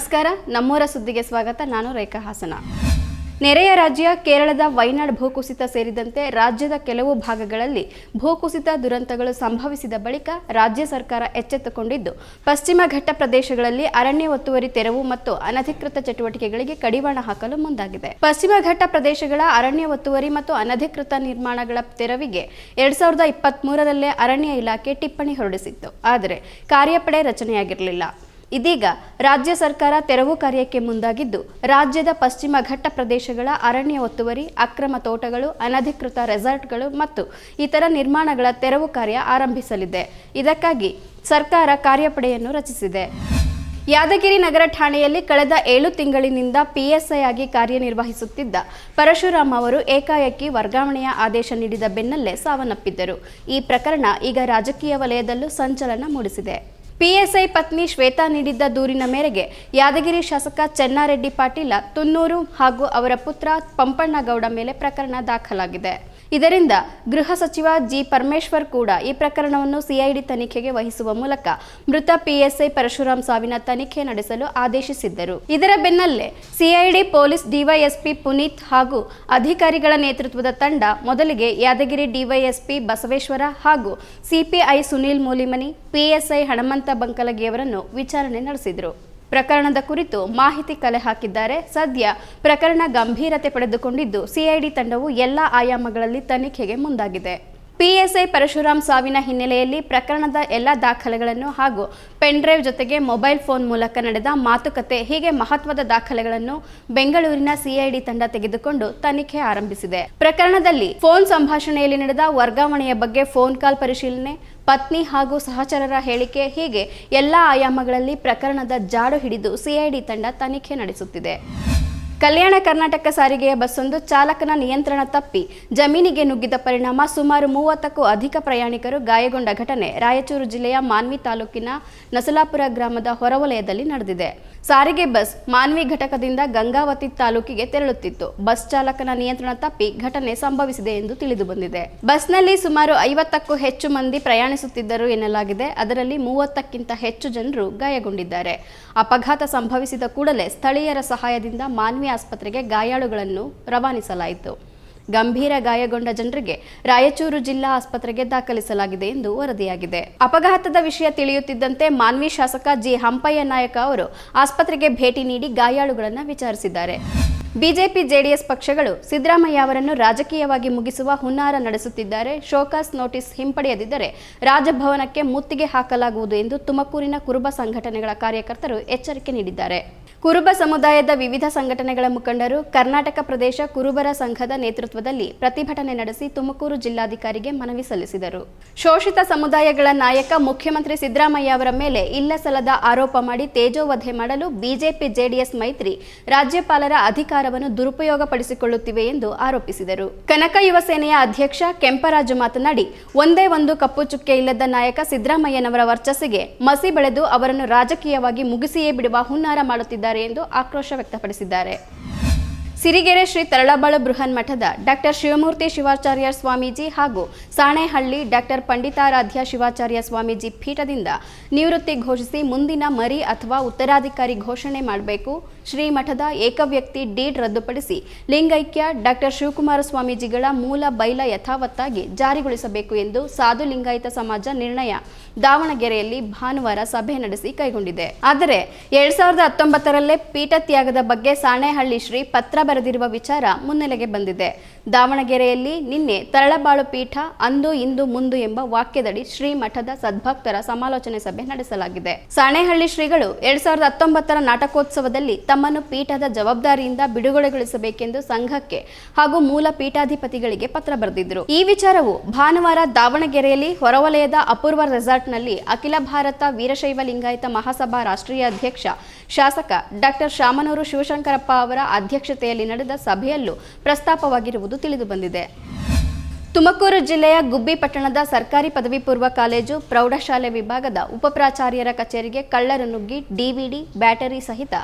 ನಮಸ್ಕಾರ. ನಮ್ಮೂರ ಸುದ್ದಿಗೆ ಸ್ವಾಗತ. ನಾನು ರೇಖಾ ಹಾಸನ. ನೆರೆಯ ರಾಜ್ಯ ಕೇರಳದ ವೈನಾಡ್ ಭೂಕುಸಿತ ಸೇರಿದಂತೆ ರಾಜ್ಯದ ಕೆಲವು ಭಾಗಗಳಲ್ಲಿ ಭೂಕುಸಿತ ದುರಂತಗಳು ಸಂಭವಿಸಿದ ಬಳಿಕ ರಾಜ್ಯ ಸರ್ಕಾರ ಎಚ್ಚೆತ್ತುಕೊಂಡಿದ್ದು, ಪಶ್ಚಿಮ ಘಟ್ಟ ಪ್ರದೇಶಗಳಲ್ಲಿ ಅರಣ್ಯ ಒತ್ತುವರಿ ತೆರವು ಮತ್ತು ಅನಧಿಕೃತ ಚಟುವಟಿಕೆಗಳಿಗೆ ಕಡಿವಾಣ ಹಾಕಲು ಮುಂದಾಗಿದೆ. ಪಶ್ಚಿಮ ಘಟ್ಟ ಪ್ರದೇಶಗಳ ಅರಣ್ಯ ಒತ್ತುವರಿ ಮತ್ತು ಅನಧಿಕೃತ ನಿರ್ಮಾಣಗಳ ತೆರವಿಗೆ ಎರಡ್ ಸಾವಿರದ ಇಪ್ಪತ್ತ್ ಅರಣ್ಯ ಇಲಾಖೆ ಟಿಪ್ಪಣಿ ಹೊರಡಿಸಿತ್ತು. ಆದರೆ ಕಾರ್ಯಪಡೆ ರಚನೆಯಾಗಿರಲಿಲ್ಲ. ಇದೀಗ ರಾಜ್ಯ ಸರ್ಕಾರ ತೆರವು ಕಾರ್ಯಕ್ಕೆ ಮುಂದಾಗಿದ್ದು, ರಾಜ್ಯದ ಪಶ್ಚಿಮ ಘಟ್ಟ ಪ್ರದೇಶಗಳ ಅರಣ್ಯ ಒತ್ತುವರಿ, ಅಕ್ರಮ ತೋಟಗಳು, ಅನಧಿಕೃತ ರೆಸಾರ್ಟ್ಗಳು ಮತ್ತು ಇತರ ನಿರ್ಮಾಣಗಳ ತೆರವು ಕಾರ್ಯ ಆರಂಭಿಸಲಿದೆ. ಇದಕ್ಕಾಗಿ ಸರ್ಕಾರ ಕಾರ್ಯಪಡೆಯನ್ನು ರಚಿಸಿದೆ. ಯಾದಗಿರಿ ನಗರ ಠಾಣೆಯಲ್ಲಿ ಕಳೆದ ಏಳು ತಿಂಗಳಿನಿಂದ ಪಿಎಸ್ಐ ಆಗಿ ಕಾರ್ಯನಿರ್ವಹಿಸುತ್ತಿದ್ದ ಪರಶುರಾಮ್ ಅವರು ಏಕಾಏಕಿ ವರ್ಗಾವಣೆಯ ಆದೇಶ ನೀಡಿದ ಬೆನ್ನಲ್ಲೇ ಸಾವನ್ನಪ್ಪಿದ್ದರು. ಈ ಪ್ರಕರಣ ಈಗ ರಾಜಕೀಯ ವಲಯದಲ್ಲೂ ಸಂಚಲನ ಮೂಡಿಸಿದೆ. ಪಿಎಸ್ಐ ಪತ್ನಿ ಶ್ವೇತಾ ನೀಡಿದ್ದ ದೂರಿನ ಮೇರೆಗೆ ಯಾದಗಿರಿ ಶಾಸಕ ಚೆನ್ನಾರೆಡ್ಡಿ ಪಾಟೀಲ ತುನ್ನೂರು ಹಾಗೂ ಅವರ ಪುತ್ರ ಪಂಪಣ್ಣಗೌಡ ಮೇಲೆ ಪ್ರಕರಣ ದಾಖಲಾಗಿದೆ. ಇದರಿಂದ ಗೃಹ ಸಚಿವ ಜಿ ಪರಮೇಶ್ವರ್ ಕೂಡ ಈ ಪ್ರಕರಣವನ್ನು ಸಿಐಡಿ ತನಿಖೆಗೆ ವಹಿಸುವ ಮೂಲಕ ಮೃತ ಪಿಎಸ್ಐ ಪರಶುರಾಮ್ ಸಾವಿನ ತನಿಖೆ ನಡೆಸಲು ಆದೇಶಿಸಿದ್ದರು. ಇದರ ಬೆನ್ನಲ್ಲೇ ಸಿಐಡಿ ಪೊಲೀಸ್ ಡಿವೈಎಸ್ಪಿ ಪುನೀತ್ ಹಾಗೂ ಅಧಿಕಾರಿಗಳ ನೇತೃತ್ವದ ತಂಡ ಮೊದಲಿಗೆ ಯಾದಗಿರಿ ಡಿವೈಎಸ್ಪಿ ಬಸವೇಶ್ವರ ಹಾಗೂ ಸಿಪಿಐ ಸುನೀಲ್ ಮೂಲಿಮನಿ ಪಿಎಸ್ಐ ಹಣಮಂತ ಬಂಕಲಗಿಯವರನ್ನು ವಿಚಾರಣೆ ನಡೆಸಿದರು. ಪ್ರಕರಣದ ಕುರಿತು ಮಾಹಿತಿ ಕಲೆ ಹಾಕಿದ್ದಾರೆ. ಸದ್ಯ ಪ್ರಕರಣ ಗಂಭೀರತೆ ಪಡೆದುಕೊಂಡಿದ್ದು, ಸಿಐಡಿ ತಂಡವು ಎಲ್ಲ ಆಯಾಮಗಳಲ್ಲಿ ತನಿಖೆಗೆ ಮುಂದಾಗಿದೆ. ಪಿಎಸ್ಐ ಪರಶುರಾಮ್ ಸಾವಿನ ಹಿನ್ನೆಲೆಯಲ್ಲಿ ಪ್ರಕರಣದ ಎಲ್ಲ ದಾಖಲೆಗಳನ್ನು ಹಾಗೂ ಪೆನ್ಡ್ರೈವ್ ಜೊತೆಗೆ ಮೊಬೈಲ್ ಫೋನ್ ಮೂಲಕ ನಡೆದ ಮಾತುಕತೆ ಹೀಗೆ ಮಹತ್ವದ ದಾಖಲೆಗಳನ್ನು ಬೆಂಗಳೂರಿನ ಸಿಐಡಿ ತಂಡ ತೆಗೆದುಕೊಂಡು ತನಿಖೆ ಆರಂಭಿಸಿದೆ. ಪ್ರಕರಣದಲ್ಲಿ ಫೋನ್ ಸಂಭಾಷಣೆಯಲ್ಲಿ ನಡೆದ ವರ್ಗಾವಣೆಯ ಬಗ್ಗೆ ಫೋನ್ ಕಾಲ್ ಪರಿಶೀಲನೆ, ಪತ್ನಿ ಹಾಗೂ ಸಹಚರರ ಹೇಳಿಕೆ ಹೀಗೆ ಎಲ್ಲ ಆಯಾಮಗಳಲ್ಲಿ ಪ್ರಕರಣದ ಜಾಡು ಹಿಡಿದು ಸಿಐಡಿ ತಂಡ ತನಿಖೆ ನಡೆಸುತ್ತಿದೆ. ಕಲ್ಯಾಣ ಕರ್ನಾಟಕ ಸಾರಿಗೆಯ ಬಸ್ಸೊಂದು ಚಾಲಕನ ನಿಯಂತ್ರಣ ತಪ್ಪಿ ಜಮೀನಿಗೆ ನುಗ್ಗಿದ ಪರಿಣಾಮ ಸುಮಾರು ಮೂವತ್ತಕ್ಕೂ ಅಧಿಕ ಪ್ರಯಾಣಿಕರು ಗಾಯಗೊಂಡ ಘಟನೆ ರಾಯಚೂರು ಜಿಲ್ಲೆಯ ಮಾನ್ವಿ ತಾಲೂಕಿನ ನಸಲಾಪುರ ಗ್ರಾಮದ ಹೊರವಲಯದಲ್ಲಿ ನಡೆದಿದೆ. ಸಾರಿಗೆ ಬಸ್ ಮಾನ್ವಿ ಘಟಕದಿಂದ ಗಂಗಾವತಿ ತಾಲೂಕಿಗೆ ತೆರಳುತ್ತಿತ್ತು. ಬಸ್ ಚಾಲಕನ ನಿಯಂತ್ರಣ ತಪ್ಪಿ ಘಟನೆ ಸಂಭವಿಸಿದೆ ಎಂದು ತಿಳಿದು ಬಂದಿದೆ. ಬಸ್ನಲ್ಲಿ ಸುಮಾರು ಐವತ್ತಕ್ಕೂ ಹೆಚ್ಚು ಮಂದಿ ಪ್ರಯಾಣಿಸುತ್ತಿದ್ದರು ಎನ್ನಲಾಗಿದೆ. ಅದರಲ್ಲಿ ಮೂವತ್ತಕ್ಕಿಂತ ಹೆಚ್ಚು ಜನರು ಗಾಯಗೊಂಡಿದ್ದಾರೆ. ಅಪಘಾತ ಸಂಭವಿಸಿದ ಕೂಡಲೇ ಸ್ಥಳೀಯರ ಸಹಾಯದಿಂದ ಮಾನ್ವಿ ಆಸ್ಪತ್ರೆಗೆ ಗಾಯಾಳುಗಳನ್ನು ರವಾನಿಸಲಾಯಿತು. ಗಂಭೀರ ಗಾಯಗೊಂಡ ಜನರಿಗೆ ರಾಯಚೂರು ಜಿಲ್ಲಾ ಆಸ್ಪತ್ರೆಗೆ ದಾಖಲಿಸಲಾಗಿದೆ ಎಂದು ವರದಿಯಾಗಿದೆ. ಅಪಘಾತದ ವಿಷಯ ತಿಳಿಯುತ್ತಿದ್ದಂತೆ ಮಾನ್ವಿ ಶಾಸಕ ಜಿ ಹಂಪಯ್ಯ ನಾಯಕ ಅವರು ಆಸ್ಪತ್ರೆಗೆ ಭೇಟಿ ನೀಡಿ ಗಾಯಾಳುಗಳನ್ನು ವಿಚಾರಿಸಿದ್ದಾರೆ. ಬಿಜೆಪಿ ಜೆಡಿಎಸ್ ಪಕ್ಷಗಳು ಸಿದ್ದರಾಮಯ್ಯ ಅವರನ್ನು ರಾಜಕೀಯವಾಗಿ ಮುಗಿಸುವ ಹುನ್ನಾರ ನಡೆಸುತ್ತಿದ್ದಾರೆ. ಶೋಕಾಸ್ ನೋಟಿಸ್ ಹಿಂಪಡೆಯದಿದ್ದರೆ ರಾಜಭವನಕ್ಕೆ ಮುತ್ತಿಗೆ ಹಾಕಲಾಗುವುದು ಎಂದು ತುಮಕೂರಿನ ಕುರುಬ ಸಂಘಟನೆಗಳ ಕಾರ್ಯಕರ್ತರು ಎಚ್ಚರಿಕೆ ನೀಡಿದ್ದಾರೆ. ಕುರುಬ ಸಮುದಾಯದ ವಿವಿಧ ಸಂಘಟನೆಗಳ ಮುಖಂಡರು ಕರ್ನಾಟಕ ಪ್ರದೇಶ ಕುರುಬರ ಸಂಘದ ನೇತೃತ್ವದಲ್ಲಿ ಪ್ರತಿಭಟನೆ ನಡೆಸಿ ತುಮಕೂರು ಜಿಲ್ಲಾಧಿಕಾರಿಗೆ ಮನವಿ ಸಲ್ಲಿಸಿದರು. ಶೋಷಿತ ಸಮುದಾಯಗಳ ನಾಯಕ ಮುಖ್ಯಮಂತ್ರಿ ಸಿದ್ದರಾಮಯ್ಯ ಅವರ ಮೇಲೆ ಇಲ್ಲಸಲ್ಲದ ಆರೋಪ ಮಾಡಿ ತೇಜೋವಧೆ ಮಾಡಲು ಬಿಜೆಪಿ ಜೆಡಿಎಸ್ ಮೈತ್ರಿ, ರಾಜ್ಯಪಾಲರ ಅಧಿಕಾರವನ್ನು ದುರುಪಯೋಗಪಡಿಸಿಕೊಳ್ಳುತ್ತಿವೆ ಎಂದು ಆರೋಪಿಸಿದರು. ಕನಕ ಯುವ ಸೇನೆಯ ಅಧ್ಯಕ್ಷ ಕೆಂಪರಾಜು ಮಾತನಾಡಿ, ಒಂದೇ ಒಂದು ಕಪ್ಪು ಚುಕ್ಕೆ ಇಲ್ಲದ ನಾಯಕ ಸಿದ್ದರಾಮಯ್ಯನವರ ವರ್ಚಸ್ಸಿಗೆ ಮಸಿ ಬೆಳೆದು ಅವರನ್ನು ರಾಜಕೀಯವಾಗಿ ಮುಗಿಸಿಯೇ ಬಿಡುವ ಹುನ್ನಾರ ಮಾಡುತ್ತಿದ್ದಾರೆ. ಎಂದು ಆಕ್ರೋಶ ವ್ಯಕ್ತಪಡಿಸಿದ್ದಾರೆ. ಸಿರಿಗೆರೆ ಶ್ರೀ ತರಳಬಾಳು ಬೃಹನ್ ಮಠದ ಡಾಕ್ಟರ್ ಶಿವಮೂರ್ತಿ ಶಿವಾಚಾರ್ಯ ಸ್ವಾಮೀಜಿ ಹಾಗೂ ಸಾಣೆಹಳ್ಳಿ ಡಾಕ್ಟರ್ ಪಂಡಿತಾರಾಧ್ಯ ಶಿವಾಚಾರ್ಯ ಸ್ವಾಮೀಜಿ ಪೀಠದಿಂದ ನಿವೃತ್ತಿ ಘೋಷಿಸಿ ಮುಂದಿನ ಮರಿ ಅಥವಾ ಉತ್ತರಾಧಿಕಾರಿ ಘೋಷಣೆ ಮಾಡಬೇಕು. ಶ್ರೀ ಮಠದ ಏಕವ್ಯಕ್ತಿ ಡೀಡ್ ರದ್ದುಪಡಿಸಿ ಲಿಂಗೈಕ್ಯ ಡಾಕ್ಟರ್ ಶಿವಕುಮಾರ ಸ್ವಾಮೀಜಿಗಳ ಮೂಲ ಬೈಲ ಯಥಾವತ್ತಾಗಿ ಜಾರಿಗೊಳಿಸಬೇಕು ಎಂದು ಸಾಧು ಲಿಂಗಾಯತ ಸಮಾಜ ನಿರ್ಣಯ ದಾವಣಗೆರೆಯಲ್ಲಿ ಭಾನುವಾರ ಸಭೆ ನಡೆಸಿ ಕೈಗೊಂಡಿದೆ. ಆದರೆ ಎರಡ್ ಸಾವಿರದ ಹತ್ತೊಂಬತ್ತರಲ್ಲೇ ಪೀಠ ತ್ಯಾಗದ ಬಗ್ಗೆ ಸಾಣೆಹಳ್ಳಿ ಶ್ರೀ ಪತ್ರ ಬರೆದಿರುವ ವಿಚಾರ ಮುನ್ನೆಲೆಗೆ ಬಂದಿದೆ. ದಾವಣಗೆರೆಯಲ್ಲಿ ನಿನ್ನೆ ತರಳಬಾಳು ಪೀಠ, ಅಂದು, ಇಂದು, ಮುಂದು ಎಂಬ ವಾಕ್ಯದಡಿ ಶ್ರೀ ಮಠದ ಸದ್ಭಕ್ತರ ಸಮಾಲೋಚನೆ ಸಭೆ ನಡೆಸಲಾಗಿದೆ. ಸಾಣೇಹಳ್ಳಿ ಶ್ರೀಗಳು ಎರಡ್ ಸಾವಿರದ ಹತ್ತೊಂಬತ್ತರ ನಾಟಕೋತ್ಸವದಲ್ಲಿ ತಮ್ಮನ್ನು ಪೀಠದ ಜವಾಬ್ದಾರಿಯಿಂದ ಬಿಡುಗಡೆಗೊಳಿಸಬೇಕೆಂದು ಸಂಘಕ್ಕೆ ಹಾಗೂ ಮೂಲ ಪೀಠಾಧಿಪತಿಗಳಿಗೆ ಪತ್ರ ಬರೆದಿದ್ದರು ಈ ವಿಚಾರವು ಭಾನುವಾರ ದಾವಣಗೆರೆಯಲ್ಲಿ ಹೊರವಲಯದ ಅಪೂರ್ವ ರೆಸಾರ್ಟ್ನಲ್ಲಿ ಅಖಿಲ ಭಾರತ ವೀರಶೈವ ಲಿಂಗಾಯತ ಮಹಾಸಭಾ ರಾಷ್ಟ್ರೀಯ ಅಧ್ಯಕ್ಷ ಶಾಸಕ ಡಾಕ್ಟರ್ ಶಾಮನೂರು ಶಿವಶಂಕರಪ್ಪ ಅವರ ಅಧ್ಯಕ್ಷತೆಯಲ್ಲಿ ನಡೆದ ಸಭೆಯಲ್ಲೂ ಪ್ರಸ್ತಾಪವಾಗಿರುವುದು ತಿಳಿದುಬಂದಿದೆ. ತುಮಕೂರು ಜಿಲ್ಲೆಯ ಗುಬ್ಬಿ ಪಟ್ಟಣದ ಸರ್ಕಾರಿ ಪದವಿ ಪೂರ್ವ ಕಾಲೇಜು ಪ್ರೌಢಶಾಲೆ ವಿಭಾಗದ ಉಪಪ್ರಾಚಾರ್ಯರ ಕಚೇರಿಗೆ ಕಳ್ಳರು ನುಗ್ಗಿ ಡಿವಿಡಿ, ಬ್ಯಾಟರಿ ಸಹಿತ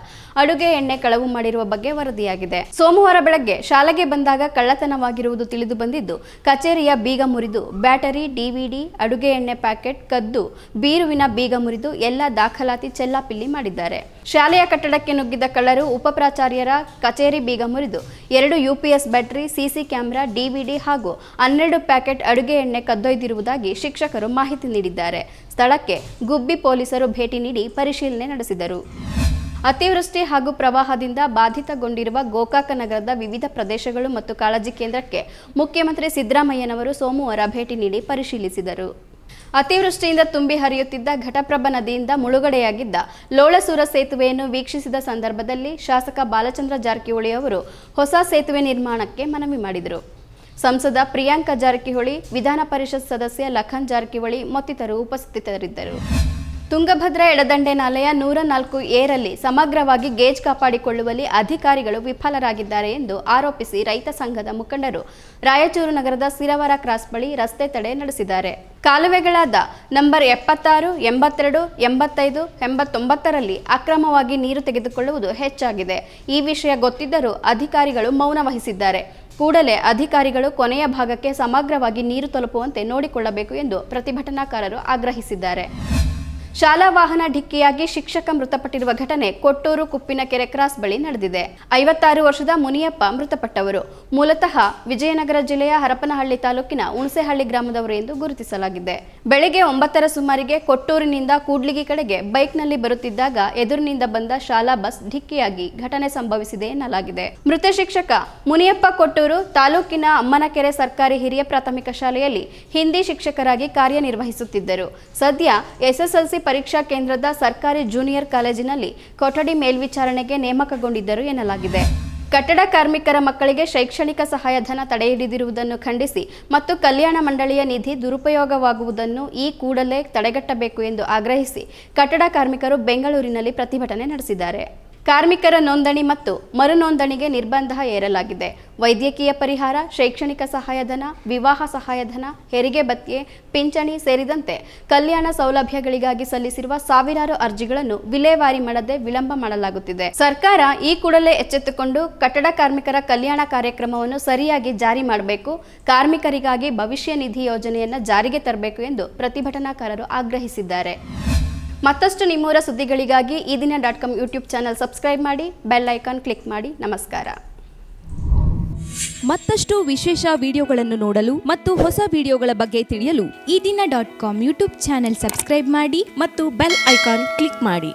ಅಡುಗೆ ಎಣ್ಣೆ ಕಳವು ಮಾಡಿರುವ ಬಗ್ಗೆ ವರದಿಯಾಗಿದೆ. ಸೋಮವಾರ ಬೆಳಗ್ಗೆ ಶಾಲೆಗೆ ಬಂದಾಗ ಕಳ್ಳತನವಾಗಿರುವುದು ತಿಳಿದು ಬಂದಿದ್ದು, ಕಚೇರಿಯ ಬೀಗ ಮುರಿದು ಬ್ಯಾಟರಿ, ಡಿವಿಡಿ, ಅಡುಗೆ ಎಣ್ಣೆ ಪ್ಯಾಕೆಟ್, ಕದ್ದು, ಬೀರುವಿನ ಬೀಗ ಮುರಿದು ಎಲ್ಲ ದಾಖಲಾತಿ ಚೆಲ್ಲಾಪಿಲ್ಲಿ ಮಾಡಿದ್ದಾರೆ. ಶಾಲೆಯ ಕಟ್ಟಡಕ್ಕೆ ನುಗ್ಗಿದ ಕಳ್ಳರು ಉಪಪ್ರಾಚಾರ್ಯರ ಕಚೇರಿ ಬೀಗ ಮುರಿದು ಎರಡು UPS battery, CC camera, DVD ಹಾಗೂ ಹನ್ನೆರಡು ಪ್ಯಾಕೆಟ್ ಅಡುಗೆ ಎಣ್ಣೆ ಕದ್ದೊಯ್ದಿರುವುದಾಗಿ ಶಿಕ್ಷಕರು ಮಾಹಿತಿ ನೀಡಿದ್ದಾರೆ. ಸ್ಥಳಕ್ಕೆ ಗುಬ್ಬಿ ಪೊಲೀಸರು ಭೇಟಿ ನೀಡಿ ಪರಿಶೀಲನೆ ನಡೆಸಿದರು. ಅತಿವೃಷ್ಟಿ ಹಾಗೂ ಪ್ರವಾಹದಿಂದ ಬಾಧಿತಗೊಂಡಿರುವ ಗೋಕಾಕ ನಗರದ ವಿವಿಧ ಪ್ರದೇಶಗಳು ಮತ್ತು ಕಾಳಜಿ ಕೇಂದ್ರಕ್ಕೆ ಮುಖ್ಯಮಂತ್ರಿ ಸಿದ್ದರಾಮಯ್ಯನವರು ಸೋಮವಾರ ಭೇಟಿ ನೀಡಿ ಪರಿಶೀಲಿಸಿದರು. ಅತಿವೃಷ್ಟಿಯಿಂದ ತುಂಬಿ ಹರಿಯುತ್ತಿದ್ದ ಘಟಪ್ರಭಾ ನದಿಯಿಂದ ಮುಳುಗಡೆಯಾಗಿದ್ದ ಲೋಳಸೂರ ಸೇತುವೆಯನ್ನು ವೀಕ್ಷಿಸಿದ ಸಂದರ್ಭದಲ್ಲಿ ಶಾಸಕ ಬಾಲಚಂದ್ರ ಜಾರಕಿಹೊಳಿ ಅವರು ಹೊಸ ಸೇತುವೆ ನಿರ್ಮಾಣಕ್ಕೆ ಮನವಿ ಮಾಡಿದರು. ಸಂಸದ ಪ್ರಿಯಾಂಕ ಜಾರಕಿಹೊಳಿ, ವಿಧಾನ ಪರಿಷತ್ ಸದಸ್ಯ ಲಖನ್ ಜಾರಕಿಹೊಳಿ ಮತ್ತಿತರರು ಉಪಸ್ಥಿತರಿದ್ದರು. ತುಂಗಭದ್ರಾ ಎಡದಂಡೆ ನಾಲೆಯ ನೂರ ನಾಲ್ಕು ಏರಲ್ಲಿ ಸಮಗ್ರವಾಗಿ ಗೇಜ್ ಕಾಪಾಡಿಕೊಳ್ಳುವಲ್ಲಿ ಅಧಿಕಾರಿಗಳು ವಿಫಲರಾಗಿದ್ದಾರೆ ಎಂದು ಆರೋಪಿಸಿ ರೈತ ಸಂಘದ ಮುಖಂಡರು ರಾಯಚೂರು ನಗರದ ಸಿರವರ ಕ್ರಾಸ್ ಬಳಿ ರಸ್ತೆ ತಡೆ ನಡೆಸಿದ್ದಾರೆ. ಕಾಲುವೆಗಳಾದ ನಂಬರ್ ಎಪ್ಪತ್ತಾರು, ಎಂಬತ್ತೆರಡು, ಎಂಬತ್ತೈದು ಎಂಬತ್ತೊಂಬತ್ತರಲ್ಲಿ ಅಕ್ರಮವಾಗಿ ನೀರು ತೆಗೆದುಕೊಳ್ಳುವುದು ಹೆಚ್ಚಾಗಿದೆ. ಈ ವಿಷಯ ಗೊತ್ತಿದ್ದರೂ ಅಧಿಕಾರಿಗಳು ಮೌನ ವಹಿಸಿದ್ದಾರೆ. ಕೂಡಲೇ ಅಧಿಕಾರಿಗಳು ಕೊನೆಯ ಭಾಗಕ್ಕೆ ಸಮಗ್ರವಾಗಿ ನೀರು ತಲುಪುವಂತೆ ನೋಡಿಕೊಳ್ಳಬೇಕು ಎಂದು ಪ್ರತಿಭಟನಾಕಾರರು ಆಗ್ರಹಿಸಿದ್ದಾರೆ. ಶಾಲಾ ವಾಹನ ಡಿಕ್ಕಿಯಾಗಿ ಶಿಕ್ಷಕ ಮೃತಪಟ್ಟಿರುವ ಘಟನೆ ಕೊಟ್ಟೂರು ಕುಪ್ಪಿನಕೆರೆ ಕ್ರಾಸ್ ಬಳಿ ನಡೆದಿದೆ. ಐವತ್ತಾರು ವರ್ಷದ ಮುನಿಯಪ್ಪ ಮೃತಪಟ್ಟವರು. ಮೂಲತಃ ವಿಜಯನಗರ ಜಿಲ್ಲೆಯ ಹರಪನಹಳ್ಳಿ ತಾಲೂಕಿನ ಹುಣಸೆಹಳ್ಳಿ ಗ್ರಾಮದವರು ಎಂದು ಗುರುತಿಸಲಾಗಿದೆ. ಬೆಳಿಗ್ಗೆ ಒಂಬತ್ತರ ಸುಮಾರಿಗೆ ಕೊಟ್ಟೂರಿನಿಂದ ಕೂಡ್ಲಿಗಿ ಕಡೆಗೆ ಬೈಕ್ನಲ್ಲಿ ಬರುತ್ತಿದ್ದಾಗ ಎದುರಿನಿಂದ ಬಂದ ಶಾಲಾ ಬಸ್ ಡಿಕ್ಕಿಯಾಗಿ ಘಟನೆ ಸಂಭವಿಸಿದೆ ಎನ್ನಲಾಗಿದೆ. ಮೃತ ಶಿಕ್ಷಕ ಮುನಿಯಪ್ಪ ಕೊಟ್ಟೂರು ತಾಲೂಕಿನ ಅಮ್ಮನಕೆರೆ ಸರ್ಕಾರಿ ಹಿರಿಯ ಪ್ರಾಥಮಿಕ ಶಾಲೆಯಲ್ಲಿ ಹಿಂದಿ ಶಿಕ್ಷಕರಾಗಿ ಕಾರ್ಯನಿರ್ವಹಿಸುತ್ತಿದ್ದರು. ಸದ್ಯ ಎಸ್ಎಸ್ಎಲ್ಸಿ ಪರೀಕ್ಷಾ ಕೇಂದ್ರದ ಸರ್ಕಾರಿ ಜೂನಿಯರ್ ಕಾಲೇಜಿನಲ್ಲಿ ಕೊಠಡಿ ಮೇಲ್ವಿಚಾರಣೆಗೆ ನೇಮಕಗೊಂಡಿದ್ದರು ಎನ್ನಲಾಗಿದೆ. ಕಟ್ಟಡ ಕಾರ್ಮಿಕರ ಮಕ್ಕಳಿಗೆ ಶೈಕ್ಷಣಿಕ ಸಹಾಯಧನ ತಡೆಹಿಡಿದಿರುವುದನ್ನು ಖಂಡಿಸಿ ಮತ್ತು ಕಲ್ಯಾಣ ಮಂಡಳಿಯ ನಿಧಿ ದುರುಪಯೋಗವಾಗುವುದನ್ನು ಈ ಕೂಡಲೇ ತಡೆಗಟ್ಟಬೇಕು ಎಂದು ಆಗ್ರಹಿಸಿ ಕಟ್ಟಡ ಕಾರ್ಮಿಕರು ಬೆಂಗಳೂರಿನಲ್ಲಿ ಪ್ರತಿಭಟನೆ ನಡೆಸಿದ್ದಾರೆ. ಕಾರ್ಮಿಕರ ನೋಂದಣಿ ಮತ್ತು ಮರು ನೋಂದಣಿಗೆ ನಿರ್ಬಂಧ ಏರಲಾಗಿದೆ ವೈದ್ಯಕೀಯ ಪರಿಹಾರ, ಶೈಕ್ಷಣಿಕ ಸಹಾಯಧನ, ವಿವಾಹ ಸಹಾಯಧನ, ಹೆರಿಗೆ ಭತ್ಯೆ, ಪಿಂಚಣಿ ಸೇರಿದಂತೆ ಕಲ್ಯಾಣ ಸೌಲಭ್ಯಗಳಿಗಾಗಿ ಸಲ್ಲಿಸಿರುವ ಸಾವಿರಾರು ಅರ್ಜಿಗಳನ್ನು ವಿಲೇವಾರಿ ಮಾಡದೆ ವಿಳಂಬ ಮಾಡಲಾಗುತ್ತಿದೆ. ಸರ್ಕಾರ ಈ ಕೂಡಲೇ ಎಚ್ಚೆತ್ತುಕೊಂಡು ಕಟ್ಟಡ ಕಾರ್ಮಿಕರ ಕಲ್ಯಾಣ ಕಾರ್ಯಕ್ರಮವನ್ನು ಸರಿಯಾಗಿ ಜಾರಿ ಮಾಡಬೇಕು, ಕಾರ್ಮಿಕರಿಗಾಗಿ ಭವಿಷ್ಯ ನಿಧಿ ಯೋಜನೆಯನ್ನು ಜಾರಿಗೆ ತರಬೇಕು ಎಂದು ಪ್ರತಿಭಟನಾಕಾರರು ಆಗ್ರಹಿಸಿದ್ದಾರೆ. ಮತ್ತಷ್ಟು ನಿಮ್ಮೂರ ಸುದ್ದಿಗಳಿಗಾಗಿ ಈ ದಿನ dot com YouTube channel subscribe ಮಾಡಿ, ಬೆಲ್ ಐಕಾನ್ ಕ್ಲಿಕ್ ಮಾಡಿ. ನಮಸ್ಕಾರ. ಮತ್ತಷ್ಟು ವಿಶೇಷ ವಿಡಿಯೋಗಳನ್ನು ನೋಡಲು ಮತ್ತು ಹೊಸ ವಿಡಿಯೋಗಳ ಬಗ್ಗೆ ತಿಳಿಯಲು ಈ ದಿನ dot com YouTube channel subscribe ಮಾಡಿ ಮತ್ತು ಬೆಲ್ ಐಕಾನ್ ಕ್ಲಿಕ್ ಮಾಡಿ.